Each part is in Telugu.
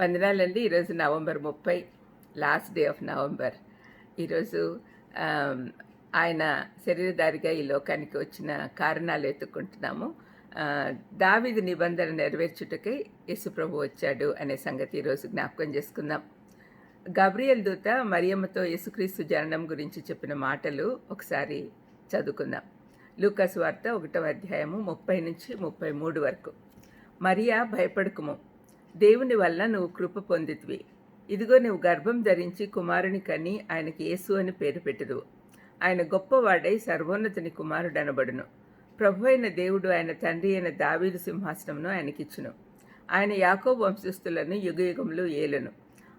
వందనాలండి ఈరోజు నవంబర్ ముప్పై లాస్ట్ డే ఆఫ్ నవంబర్. ఈరోజు ఆయన శరీరధారిగా ఈ లోకానికి వచ్చిన కారణాలు ఎత్తుకుంటున్నాము దావిది నిబంధన నెరవేర్చుటకై యేసుప్రభు వచ్చాడు అనే సంగతి ఈరోజు జ్ఞాపకం చేసుకుందాం. గబ్రియల్ దూత మరియమ్మతో యేసుక్రీస్తు జననం గురించి చెప్పిన మాటలు ఒకసారి చదువుకుందాం. లూకాసు వార్త ఒకటవ అధ్యాయము ముప్పై నుంచి ముప్పై మూడు వరకు. మరియా భయపడకుము. దేవుని వల్ల నువ్వు కృప పొందితివి. ఇదిగో నువ్వు గర్భం ధరించి కుమారుని కని ఆయనకి యేసు అని పేరు పెట్టదు ఆయన గొప్పవాడై సర్వోన్నతుని కుమారుడనబడును. ప్రభు అయిన దేవుడు ఆయన తండ్రి అయిన దావీదు సింహాసనమును ఆయనకిచ్చును. ఆయన యాకో వంశస్థులను యుగయుగములు ఏలను.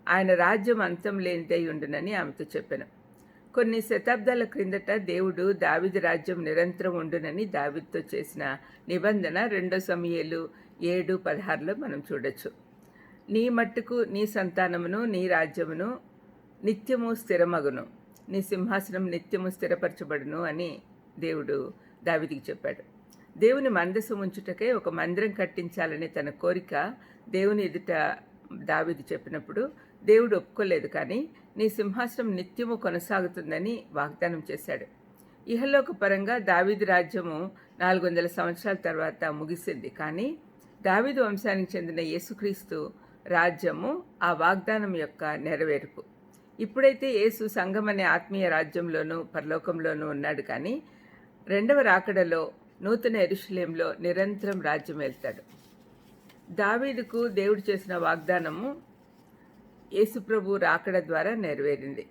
ఆయన రాజ్యం అంతం లేనిదై ఉండునని ఆమెతో చెప్పాను. కొన్ని శతాబ్దాల క్రిందట దేవుడు దావిది రాజ్యం నిరంతరం ఉండునని దావిద్తో చేసిన నిబంధన రెండో సమయాలు ఏడు పదహారులో మనం చూడొచ్చు. నీ మట్టుకు నీ సంతానమును నీ రాజ్యమును నిత్యము స్థిరమగును. నీ సింహాసనం నిత్యము స్థిరపరచబడును అని దేవుడు దావిదికి చెప్పాడు. దేవుని మందసం ఉంచుటకే ఒక మందిరం కట్టించాలనే తన కోరిక దేవుని ఎదుట దావిది చెప్పినప్పుడు దేవుడు ఒప్పుకోలేదు కానీ నీ సింహాసనం నిత్యము కొనసాగుతుందని వాగ్దానం చేశాడు. ఇహలోక పరంగా దావీదు రాజ్యము నాలుగు వందల సంవత్సరాల తర్వాత ముగిసింది. కానీ దావీదు వంశానికి చెందిన యేసుక్రీస్తు రాజ్యము ఆ వాగ్దానం యొక్క నెరవేర్పు. ఇప్పుడైతే యేసు సంఘం అనే ఆత్మీయ రాజ్యంలోనూ పరలోకంలోనూ ఉన్నాడు కానీ రెండవ రాకడలో నూతన ఎరుషులేంలో నిరంతరం రాజ్యం వెళ్తాడు దావీదుకు దేవుడు చేసిన వాగ్దానము యేసుప్రభు రాకడ ద్వారా నెరవేరింది.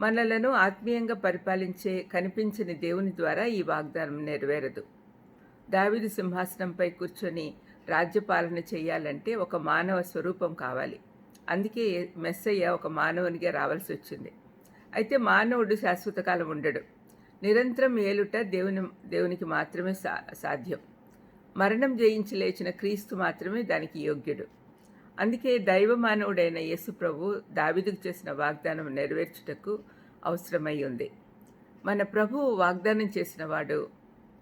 మనలను ఆత్మీయంగా పరిపాలించే కనిపించని దేవుని ద్వారా ఈ వాగ్దానం నెరవేరదు. దావీదు సింహాసనంపై కూర్చొని రాజ్యపాలన చేయాలంటే ఒక మానవ స్వరూపం కావాలి. అందుకే మెస్సయ్య ఒక మానవునిగా రావాల్సి వచ్చింది. అయితే మానవుడు శాశ్వతకాలం ఉండడు. నిరంతరం ఏలుట దేవుని దేవునికి మాత్రమే సా సాధ్యం. మరణం జయించి లేచిన క్రీస్తు మాత్రమే దానికి యోగ్యుడు. అందుకే దైవ మానవుడైన యేసు ప్రభు దావిదుకు చేసిన వాగ్దానం నెరవేర్చుటకు అవసరమై ఉంది. మన ప్రభువు వాగ్దానం చేసినవాడు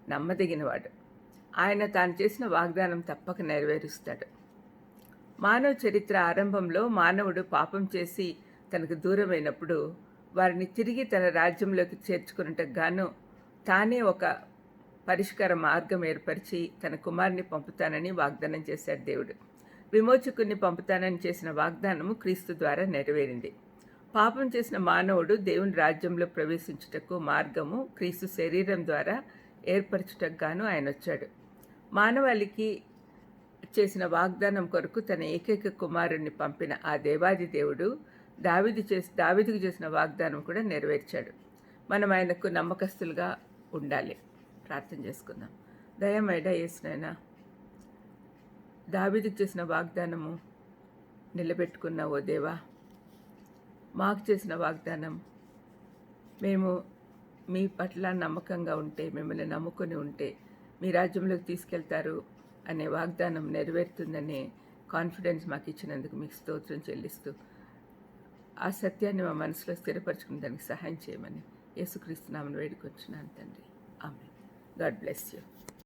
నమ్మదగినవాడు. ఆయన తాను చేసిన వాగ్దానం తప్పక నెరవేరుస్తాడు. మానవ చరిత్ర ఆరంభంలో మానవుడు పాపం చేసి తనకు దూరమైనప్పుడు వారిని తిరిగి తన రాజ్యంలోకి చేర్చుకున్నట్టుకు గాను తానే ఒక పరిష్కార మార్గం ఏర్పరిచి తన కుమారుని పంపుతానని వాగ్దానం చేశాడు దేవుడు. విమోచకుని పంపుతానని చేసిన వాగ్దానము క్రీస్తు ద్వారా నెరవేరింది. పాపం చేసిన మానవుడు దేవుని రాజ్యంలో ప్రవేశించుటకు మార్గము క్రీస్తు శరీరం ద్వారా ఏర్పరచుటకు గాను ఆయన వచ్చాడు. మానవాళికి చేసిన వాగ్దానం కొరకు తన ఏకైక కుమారుణ్ణి పంపిన ఆ దేవాది దేవుడు దావిది చేసి దావిదికి చేసిన వాగ్దానం కూడా నెరవేర్చాడు. మనం ఆయనకు నమ్మకస్తులుగా ఉండాలి. ప్రార్థన చేసుకుందాం. దయమైడ వేసినైనా దావిదికి చేసిన వాగ్దానము నిలబెట్టుకున్న ఓ దేవా. మాకు చేసిన వాగ్దానం మేము మీ పట్ల నమ్మకంగా ఉంటే మిమ్మల్ని నమ్ముకొని ఉంటే మీ రాజ్యంలోకి తీసుకెళ్తారు అనే వాగ్దానం నెరవేరుతుందనే కాన్ఫిడెన్స్ మాకు ఇచ్చినందుకు మీకు స్తోత్రం చెల్లిస్తూ ఆ సత్యాన్ని మా మనసులో స్థిరపరచుకుని దానికి సహాయం చేయమని యేసుక్రీస్తు నామను వేడుకొచ్చున్నాను తండ్రి. God bless you.